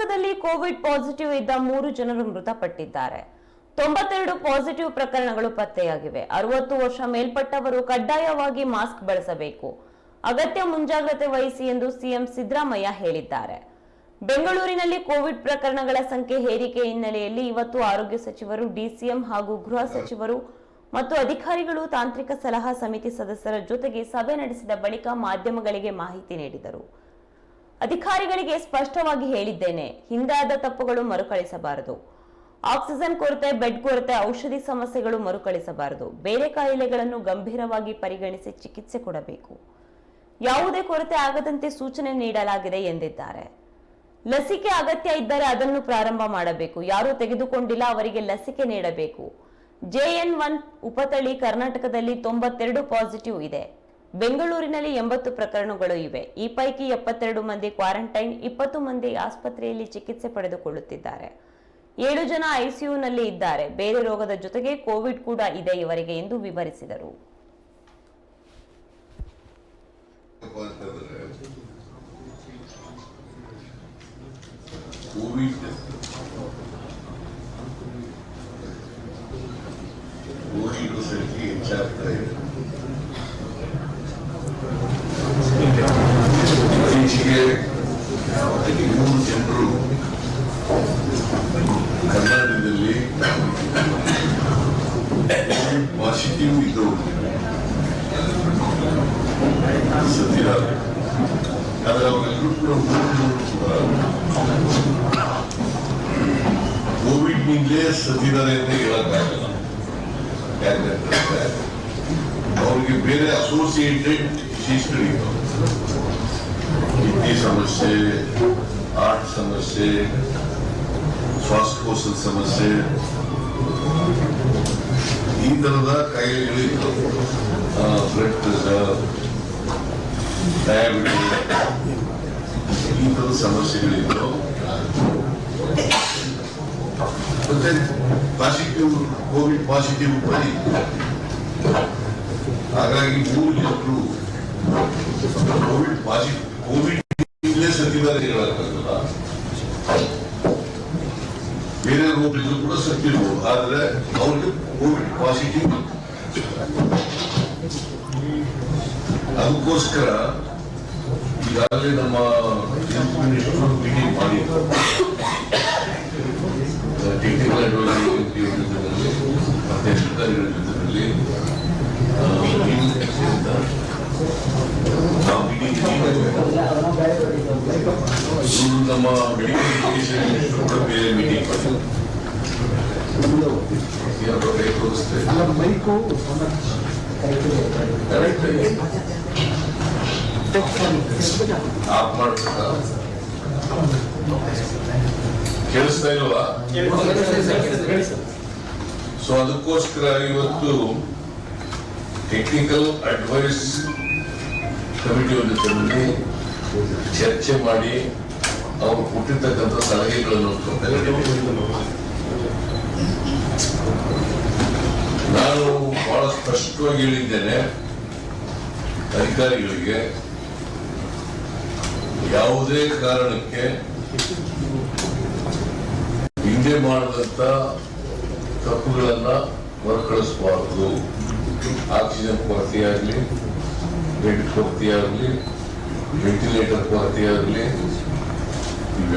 ಕರ್ನಾಟಕದಲ್ಲಿ Covid positive ಇದ್ದ ಮೂರು ಜನರು ಮೃತಪಟ್ಟಿದ್ದಾರೆ. ತೊಂಬತ್ತೆರಡು ಪಾಸಿಟಿವ್ ಪ್ರಕರಣಗಳು ಪತ್ತೆಯಾಗಿವೆ. ಅರವತ್ತು ವರ್ಷ ಮೇಲ್ಪಟ್ಟವರು ಕಡ್ಡಾಯವಾಗಿ ಮಾಸ್ಕ್ ಬಳಸಬೇಕು. ಅಗತ್ಯ ಮುಂಜಾಗ್ರತೆ ವಹಿಸಿ ಎಂದು ಸಿಎಂ ಸಿದ್ದರಾಮಯ್ಯ ಹೇಳಿದ್ದಾರೆ. ಬೆಂಗಳೂರಿನಲ್ಲಿ ಕೋವಿಡ್ ಪ್ರಕರಣಗಳ ಸಂಖ್ಯೆ ಏರಿಕೆ ಹಿನ್ನೆಲೆಯಲ್ಲಿ ಇವತ್ತು ಆರೋಗ್ಯ ಸಚಿವರು, ಡಿಸಿಎಂ ಹಾಗೂ ಗೃಹ ಸಚಿವರು ಮತ್ತು ಅಧಿಕಾರಿಗಳು ತಾಂತ್ರಿಕ ಸಲಹಾ ಸಮಿತಿ ಸದಸ್ಯರ ಜೊತೆಗೆ ಸಭೆ ನಡೆಸಿದ ಬಳಿಕ ಮಾಧ್ಯಮಗಳಿಗೆ ಮಾಹಿತಿ ನೀಡಿದರು. ಅಧಿಕಾರಿಗಳಿಗೆ ಸ್ಪಷ್ಟವಾಗಿ ಹೇಳಿದ್ದೇನೆ, ಹಿಂದಾದ ತಪ್ಪುಗಳು ಮರುಕಳಿಸಬಾರದು. ಆಕ್ಸಿಜನ್ ಕೊರತೆ, ಬೆಡ್ ಕೊರತೆ, ಔಷಧಿ ಸಮಸ್ಯೆಗಳು ಮರುಕಳಿಸಬಾರದು. ಬೇರೆ ಕಾಯಿಲೆಗಳನ್ನು ಗಂಭೀರವಾಗಿ ಪರಿಗಣಿಸಿ ಚಿಕಿತ್ಸೆ ಕೊಡಬೇಕು. ಯಾವುದೇ ಕೊರತೆ ಆಗದಂತೆ ಸೂಚನೆ ನೀಡಲಾಗಿದೆ ಎಂದಿದ್ದಾರೆ. ಲಸಿಕೆ ಅಗತ್ಯ ಇದ್ದರೆ ಅದನ್ನು ಪ್ರಾರಂಭ ಮಾಡಬೇಕು. ಯಾರು ತೆಗೆದುಕೊಂಡಿಲ್ಲ, ಅವರಿಗೆ ಲಸಿಕೆ ನೀಡಬೇಕು. ಜೆಎನ್ ಒನ್ ಉಪತಳಿ ಕರ್ನಾಟಕದಲ್ಲಿ ತೊಂಬತ್ತೆರಡು ಪಾಸಿಟಿವ್ ಇದೆ. ಬೆಂಗಳೂರಿನಲ್ಲಿ ಎಂಬತ್ತು ಪ್ರಕರಣಗಳು ಇವೆ. ಈ ಪೈಕಿ ಎಪ್ಪತ್ತೆರಡು ಮಂದಿ ಕ್ವಾರಂಟೈನ್, ಇಪ್ಪತ್ತು ಮಂದಿ ಆಸ್ಪತ್ರೆಯಲ್ಲಿ ಚಿಕಿತ್ಸೆ ಪಡೆದುಕೊಳ್ಳುತ್ತಿದ್ದಾರೆ. ಏಳು ಜನ ಐಸಿಯುನಲ್ಲಿ ಇದ್ದಾರೆ. ಬೇರೆ ರೋಗದ ಜೊತೆಗೆ ಕೋವಿಡ್ ಕೂಡ ಇದೆ ಇವರಿಗೆ ಎಂದು ವಿವರಿಸಿದರು ಸಂಖ್ಯೆ ಹೆಚ್ಚಾಗ್ತಾ ಇದೆ ಇತ್ತೀಚೆಗೆ ಮೂರು ಜನರು ಕರ್ನಾಟಕದಲ್ಲಿ ಪಾಸಿಟಿವ್ ಇದ್ದವರು ಸತ್ತಿದ್ದಾರೆ ಆದರೆ ಅವರೆಲ್ಲರೂ ಕೂಡ ಕೋವಿಡ್ ನಿಂದಲೇ ಸತ್ತಿದ್ದಾರೆ ಅಂತ ಹೇಳಕ್ಕಾಗಲ್ಲ ಯಾಕಂತಂದ್ರೆ ಅವ್ರಿಗೆ ಬೇರೆ ಅಸೋಸಿಯೇಟೆಡ್ ಡಿಸೀಸ್ಗಳಿವೆ ಕಿಡ್ನಿ ಸಮಸ್ಯೆ ಹಾರ್ಟ್ ಸಮಸ್ಯೆ ಶ್ವಾಸಕೋಶದ ಸಮಸ್ಯೆ ಈ ಕಾಯಿಲೆಗಳು ಕಾಯಿಲೆಗಳಿತ್ತು ಬ್ಲಡ್ ಪ್ರೆಷರ್ ಡಯಾಬಿಟಿಸ್ ಥರದ ಸಮಸ್ಯೆಗಳಿತ್ತು ಮತ್ತೆ ಪಾಸಿಟಿವ್ ಕೋವಿಡ್ ಪಾಸಿಟಿವ್ ಬರೀ ಹಾಗಾಗಿ ಮೂರು ಜನರು ಕೋವಿಡ್ ಪಾಸಿಟಿವ್ ಕೋವಿಡ್ ಹೇಳಕ್ಕಾಗಲ್ಲ. ಬೇರೆ ಹೋಗ್ಲಿಕ್ಕೂ ಕೂಡ ಸತ್ತಿರ್ಬೋದು ಆದ್ರೆ ಅವ್ರಿಗೆ ಕೋವಿಡ್ ಪಾಸಿಟಿವ್ ಅದಕ್ಕೋಸ್ಕರ ಈಗಾಗಲೇ ನಮ್ಮ ಮೀಟಿಂಗ್ ಮಾಡಿ ಟೆಕ್ನಿಕಲ್ ಅಡ್ವೈಸರಿ ಅಧಿಕಾರಿಗಳ ಜೊತೆಯಲ್ಲಿ ಆ, ಇಂದ ನಾವು meeting ಇವ್ರು ನಮ್ಮ ಮೆಡಿಕಲ್ ಎಜುಕೇಶನ್ ಕೂಡ ಬೇರೆ ಮೀಟಿಂಗ್ ಕೈ ತೋರಿಸ್ತೇವೆ ಮೈಕು ಕೇಳಿಸ್ತಾ ಇಲ್ವಾ ಸೊ ಅದಕ್ಕೋಸ್ಕರ ಇವತ್ತು ಟೆಕ್ನಿಕಲ್ ಅಡ್ವೈಸ್ ಕಮಿಟಿ ತಂದು ಚರ್ಚೆ ಮಾಡಿ ಅವರು ಕೊಟ್ಟಿರ್ತಕ್ಕಂಥ ಸಲಹೆಗಳನ್ನು. ನಾನು ಬಹಳ ಸ್ಪಷ್ಟವಾಗಿ ಹೇಳಿದ್ದೇನೆ, ಅಧಿಕಾರಿಗಳಿಗೆ ಯಾವುದೇ ಕಾರಣಕ್ಕೆ ಹಿಂದೆ ಮಾಡಿದಂತ ತಪ್ಪುಗಳನ್ನ ಮರುಕಳಿಸಬಾರದು. ಆಕ್ಸಿಜನ್ ಕೊರತೆಯಾಗಲಿ, ಬೆಡ್ ಕೊರತೆಯಾಗಲಿ, ವೆಂಟಿಲೇಟರ್ ಕೊರತೆಯಾಗಲಿ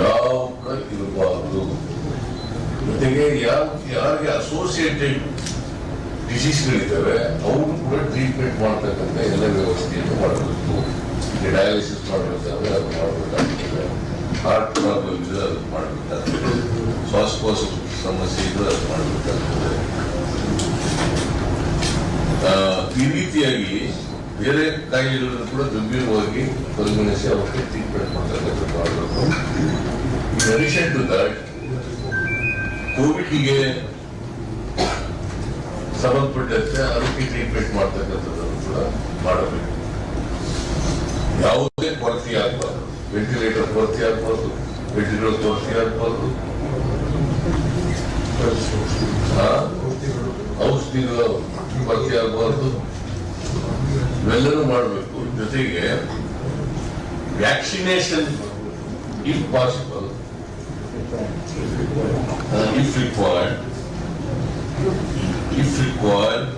ಯಾವ ಇರಬಾರದು. ಜೊತೆಗೆ ಯಾರು ಯಾರಿಗೆ ಅಸೋಸಿಯೇಟೆಡ್ ಡಿಸೀಸ್ಗಳಿದ್ದಾವೆ ಅವರು ಕೂಡ ಟ್ರೀಟ್ಮೆಂಟ್ ಮಾಡ್ತಕ್ಕಂಥ ಎಲ್ಲ ವ್ಯವಸ್ಥೆಯನ್ನು ಮಾಡಬೇಕು. ಡಯಾಲಿಸಿಸ್ ಮಾಡಬೇಕಾದ್ರೆ ಅದು ಮಾಡಬೇಕಾಗ್ತದೆ. ಹಾರ್ಟ್ ಪ್ರಾಬ್ಲಮ್ ಇದೆ ಅದು ಮಾಡಬೇಕಾಗ್ತದೆ. ಶ್ವಾಸಕೋಶ ಸಮಸ್ಯೆ ಇದ್ರೆ ಅದು ಮಾಡಬೇಕಾಗ್ತದೆ. ಈ ರೀತಿಯಾಗಿ ಬೇರೆ ಕಾಯಿಲೆಗಳನ್ನು ಕೂಡ ಗಂಭೀರವಾಗಿ ಪರಿಗಣಿಸಿ ಅವಕ್ಕೆ ಟ್ರೀಟ್ಮೆಂಟ್ ಮಾಡ್ತಕ್ಕಂಥದ್ದು ಮಾಡಬೇಕು. ಇನ್ ಅಡಿಷನ್ ಟು ದಟ್ ಕೋವಿಡ್ಗೆ ಸಂಬಂಧಪಟ್ಟಂತೆ ಅದಕ್ಕೆ ಟ್ರೀಟ್ಮೆಂಟ್ ಮಾಡ್ತಕ್ಕಂಥದ್ದನ್ನು ಕೂಡ ಮಾಡಬೇಕು. ಯಾವುದೇ ಕೊರತೆ ಆಗಬಾರ್ದು. ವೆಂಟಿಲೇಟರ್ ಕೊರತೆ ಆಗಬಾರ್ದು. ವೆಂಟಿಲೇಟರ್ ಕೊರತೆ ಆಗಬಾರ್ದು. ಔಷಧಿಗಳ ಕೊರತೆ ಆಗಬಾರ್ದು. ಇವೆಲ್ಲರೂ ಮಾಡಬೇಕು. ಜೊತೆಗೆ vaccination if possible uh, if required, if required,